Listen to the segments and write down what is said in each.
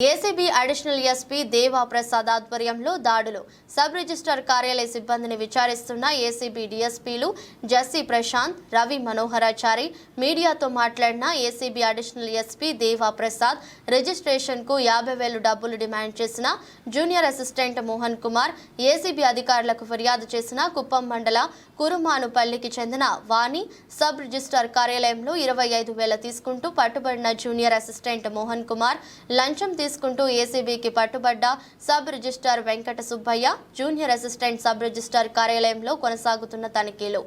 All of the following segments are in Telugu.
ఏసీబీ అడిషనల్ ఎస్పీ దేవా ప్రసాద్ ఆధ్వర్యంలో దాడులు. సబ్ రిజిస్టార్ కార్యాలయ సిబ్బందిని విచారిస్తున్న ఏసీబీ డీఎస్పీలు జస్సీ ప్రశాంత్ రవి మనోహరాచారి మీడియాతో మాట్లాడిన ఏసీబీ అడిషనల్ ఎస్పీ దేవా ప్రసాద్ రిజిస్ట్రేషన్కు యాభై వేలు డబ్బులు డిమాండ్ చేసిన junior assistant Mohan Kumar A C B అధికారులకు ఫిర్యాదు చేసిన కుప్పం మండల కురుమానుపల్లికి చెందిన వాణి సబ్ రిజిస్టార్ కార్యాలయంలో ఇరవై ఐదు వేల తీసుకుంటూ పట్టుబడిన జూనియర్ అసిస్టెంట్ మోహన్ కుమార్ లంచం తీసుకుంటూ ఏసీబీకి పట్టుబడ్డ sub registrar Venkata Subbaiah junior assistant sub registrar కార్యాలయంలో కొనసాగుతున్న తనిఖీలు.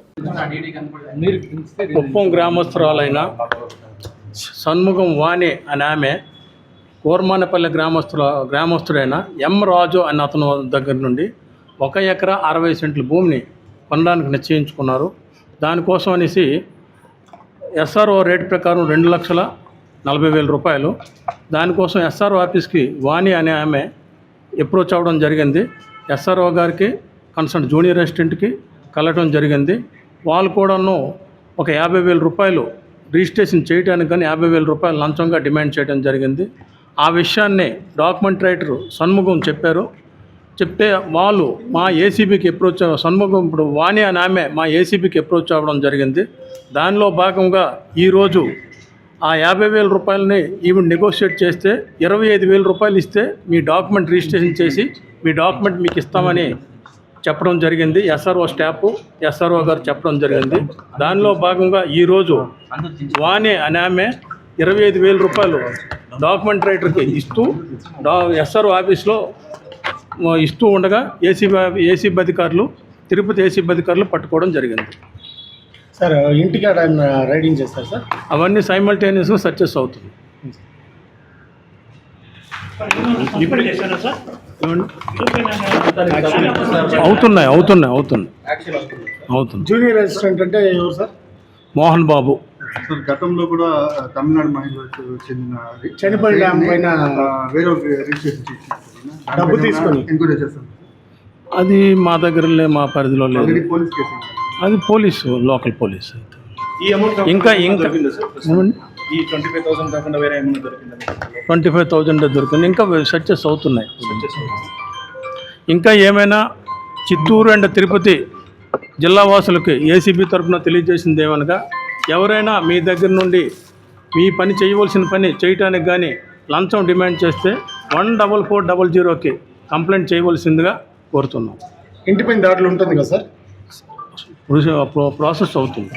కుప్పం గ్రామస్తురాలైన సన్ముఖం వాణి అని ఆమె కోర్మానపల్లి గ్రామస్తుల గ్రామస్తుడైన ఎం రాజు అన్న అతను దగ్గర నుండి ఒక ఎకరా అరవై సెంట్ల భూమిని కొనడానికి నిశ్చయించుకున్నారు. దానికోసం అనేసి ఎస్ఆర్ఓ రేట్ ప్రకారం రెండు లక్షల నలభై వేల రూపాయలు. దానికోసం ఎస్ఆర్ఓ ఆఫీస్కి వాణి అనే ఆమె అప్రోచ్ అవ్వడం జరిగింది. ఎస్ఆర్ఓ గారికి కన్సర్న్ జూనియర్ అసిస్టెంట్కి కలవడం జరిగింది. వాళ్ళు కూడాను ఒక యాభై వేల రూపాయలు రిజిస్ట్రేషన్ చేయడానికి కానీ యాభై వేల రూపాయలు లంచంగా డిమాండ్ చేయడం జరిగింది. ఆ విషయాన్ని డాక్యుమెంట్ రైటర్ సన్ముఖం చెప్పారు. చెప్తే వాళ్ళు మా ఏసీబీకి అప్రోచ్ సన్ముఖం ఇప్పుడు వాణి అని ఆమె మా ఏసీబీకి అప్రోచ్ అవ్వడం జరిగింది. దానిలో భాగంగా ఈరోజు ఆ యాభై వేల రూపాయలని ఈవిడ నెగోషియేట్ చేస్తే ఇరవై ఐదు వేల రూపాయలు ఇస్తే మీ డాక్యుమెంట్ రిజిస్ట్రేషన్ చేసి మీ డాక్యుమెంట్ మీకు ఇస్తామని చెప్పడం జరిగింది. ఎస్ఆర్ఓ స్టాఫ్ ఎస్ఆర్ఓ గారు చెప్పడం జరిగింది. దానిలో భాగంగా ఈరోజు వాణి అనే ఆమె ఇరవై ఐదు వేల రూపాయలు డాక్యుమెంట్ రైటర్కి ఇస్తూ డా ఎస్ఆర్ఓ ఆఫీస్లో ఇస్తూ ఉండగా ఏసీబీ ఏసీబీ అధికారులు తిరుపతి ఏసీబీ అధికారులు పట్టుకోవడం జరిగింది. సార్ ఇంటికి ఆయన రైడింగ్ చేస్తారు సార్? అవన్నీ సైమల్టేనియస్గా సక్సెస్ అవుతుంది? అవుతున్నాయి అవుతున్నాయి అవుతున్నాయి. అవుతుంది జూనియర్ అసిస్టెంట్ అంటే ఎవరు సార్? మోహన్ బాబు. సార్ గతంలో కూడా తమిళనాడు మహిళలకు చెందిన చనిపోయిన ఆమె పైన వేరే డబ్బు తీసుకొని. ఎంక్వైరీ చేస్తాం అది మా దగ్గర లే మా పరిధిలో లేదు. Police case. అది పోలీసు లోకల్ పోలీసు. ఇంకా ఇంకా ట్వంటీ ఫైవ్ థౌజండ్ దొరికింది? ఇంకా సక్సెస్ అవుతున్నాయి. ఇంకా ఏమైనా చిత్తూరు అండ్ తిరుపతి జిల్లా వాసులకి ఏసీబీ తరఫున తెలియజేసింది ఏమనగా ఎవరైనా మీ దగ్గర నుండి మీ పని చేయవలసిన పని చేయటానికి కానీ లంచం డిమాండ్ చేస్తే వన్ డబల్ ఫోర్ డబల్ జీరోకి కంప్లైంట్ చేయవలసిందిగా కోరుతున్నాం. ఇంటి పైన దాడులు ఉంటుంది కదా సార్? ప్రాసెస్ అవుతుంది